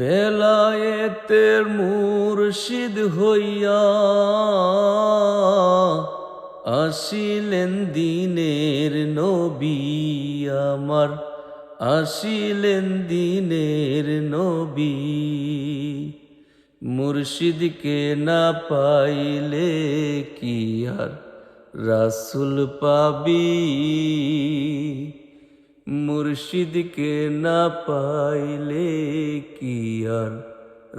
বেলায়েতের মুর্শিদ হইয়া আসিলেন দিনের নবী আমার, আসিলেন দিনের নবী। মুর্শিদকে না পাইলে কি আর রাসুল পাবি? মুর্শিদকে না পাইলে কি আর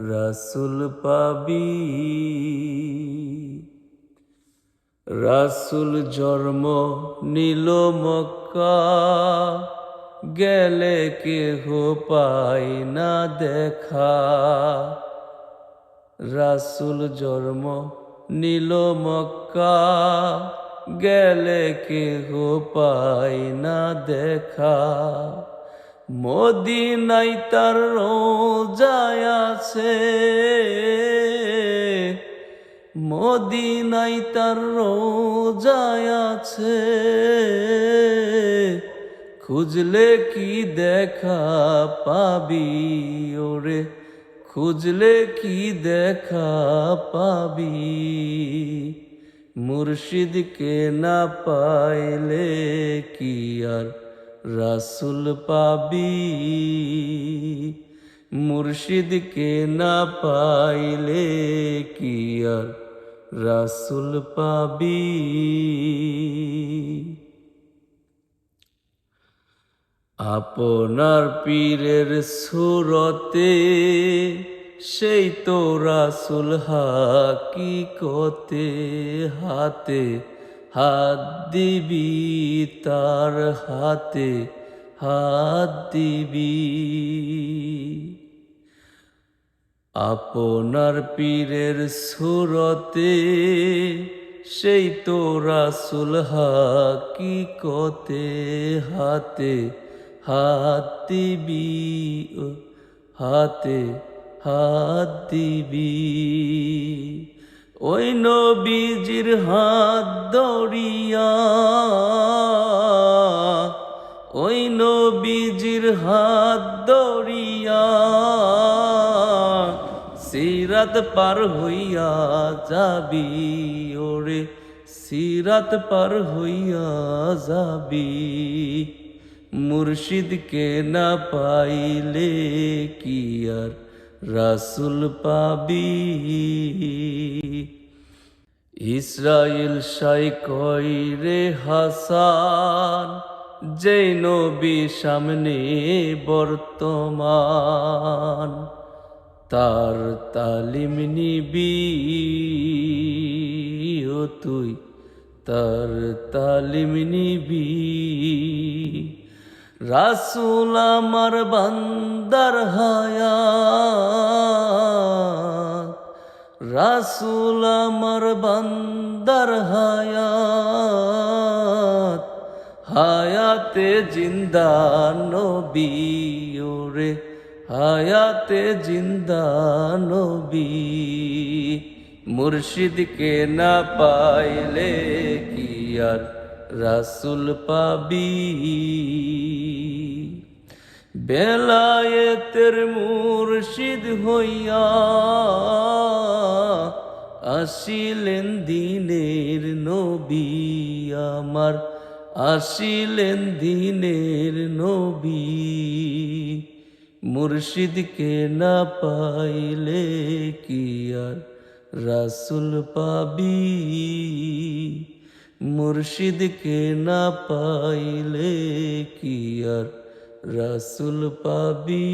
রাসুল পাবি? রাসুল জন্ম নীল মক্কা, গেলে কেহ পাই না দেখা। রাসুল জন্ম নীল মক্কা গেলে কেহ পাই না দেখা। মদিনাই তার রোজায় আছে। মদিনাই তার রোজায় আছে। খুঁজলে কি দেখা পাবি ওরে? খুঁজলে কি দেখা পাবি? মুর্শিদকে না পাইলে কি আর রাসুল পাবি? মুর্শিদকে না পাইলে কি আর রাসুল পাবি? আপনার পীরের সুরতে সেই তো রাসুল হাকিকতে হাতে, হাত দিবি তার হাতে, হাত দিবি। আপনার পীরের সুরতে সেই তো রাসুল হাকিকতে হাতে, হাত দিবি হাতে হাত দিবি। ওই নবীজির হাত দড়িয়া, ওই নবীজির হাত দড়িয়া, সিরাত পার হইয়া যাবি ওরে, সিরাত পার হইয়া যাবি। মুর্শিদকে না পাইলে কি আর রাসুল পাবি। ইসরায়েল সাই কই রে হাসান? যে নবী সামনে বর্তমান, তার তালিম নিবি। ও তুই তার তালিম নিবি। রাসুল আমার বান্দার হায়া রাসুল আমার বান্দার হায়াত, হায়াতে জিন্দা নবী ওরে, হায়াতে জিন্দা নবী মুর্শিদকে না পাইলে কি আর রাসুল পাবি। বেলায়েতের মুর্শিদ হইয়া আসিলেন দিনের নবী আমার। আসিলেন দিনের নবী। মুর্শিদকে না পাইলে কি আর রাসুল পাবি? মুর্শিদকে না পাইলে কি আর রাসুল পাবি?